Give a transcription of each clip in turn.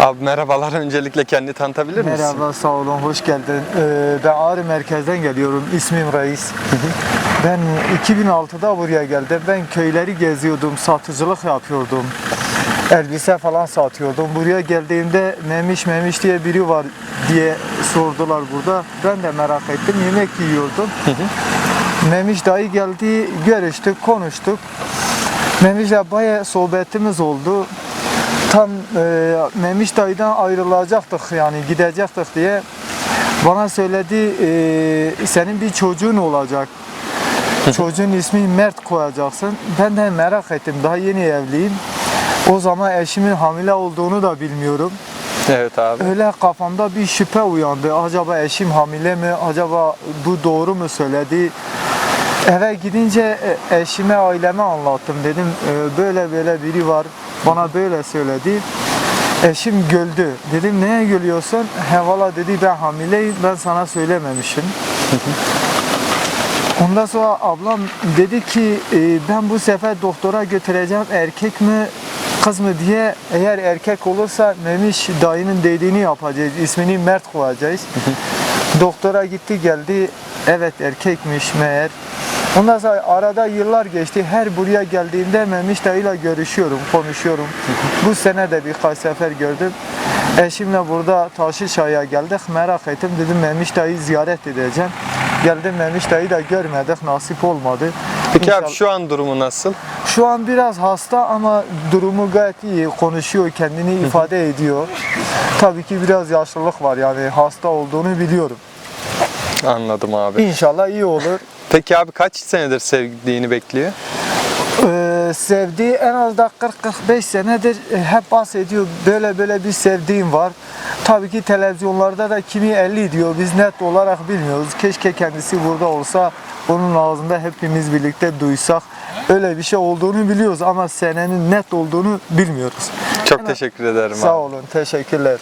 Abi merhabalar. Öncelikle kendini tanıtabilir misin? Merhaba, sağ olun, hoş geldin. Ee, ben Ağrı merkezden geliyorum, ismim Reis. Ben 2006'da buraya geldim. Ben köyleri geziyordum, satıcılık yapıyordum. Elbise falan satıyordum. Buraya geldiğimde Memiş Memiş diye biri var diye sordular burada. Ben de merak ettim, yemek yiyordum. Memiş dayı geldi, görüştük, konuştuk. Memiş'le bayağı sohbetimiz oldu. Tam e, Memiş dayıdan ayrılacaktık yani gidecektik diye. Bana söyledi e, senin bir çocuğun olacak. Çocuğun ismini Mert koyacaksın. Ben de merak ettim. Daha yeni evliyim. O zaman eşimin hamile olduğunu da bilmiyorum. Evet abi. Öyle kafamda bir şüphe uyandı. Acaba eşim hamile mi? Acaba bu doğru mu söyledi? Eve gidince e, eşime, aileme anlattım. Dedim e, böyle böyle biri var. Bana böyle söyledi. Eşim güldü. Dedim neye gülüyorsun? He valla dedi ben hamileyim. Ben sana söylememişim. Ondan sonra ablam dedi ki e, ben bu sefer doktora götüreceğim erkek mi kız mı diye eğer erkek olursa Memiş dayının dediğini yapacağız. İsmini Mert koyacağız. Doktora gitti geldi. Evet erkekmiş meğer. Ondan sonra arada yıllar geçti. Her buraya geldiğimde Memiş dayıyla görüşüyorum, konuşuyorum. Bu sene de birkaç sefer gördüm. Eşimle burada Taşlıçay'a geldik. Merak ettim. Dedim Memiş dayıyı ziyaret edeceğim. Geldim Memiş dayıyı da görmedik. Nasip olmadı. Peki abi şu an durumu nasıl? şu an biraz hasta ama durumu gayet iyi. Konuşuyor, kendini ifade ediyor. Tabii ki biraz yaşlılık var yani hasta olduğunu biliyorum. Anladım abi. İnşallah iyi olur. Peki abi kaç senedir sevdiğini bekliyor? Ee, sevdiği en az da 40-45 senedir e, hep bahsediyor. Böyle böyle bir sevdiğim var. Tabii ki televizyonlarda da kimi 50 diyor. Biz net olarak bilmiyoruz. Keşke kendisi burada olsa onun ağzında hepimiz birlikte duysak. Öyle bir şey olduğunu biliyoruz ama senenin net olduğunu bilmiyoruz. Çok teşekkür ederim Sağ abi. olun, teşekkürler.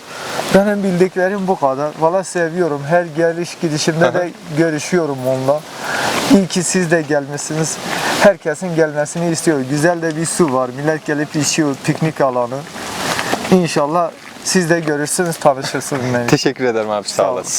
Benim bildiklerim bu kadar. Valla seviyorum. Her geliş gidişimde de görüşüyorum onunla. İyi ki siz de gelmişsiniz. Herkesin gelmesini istiyor. Güzel de bir su var. Millet gelip içiyor. Piknik alanı. İnşallah siz de görürsünüz, tanışırsınız. Teşekkür ederim abi. Sağ Sağ olasın.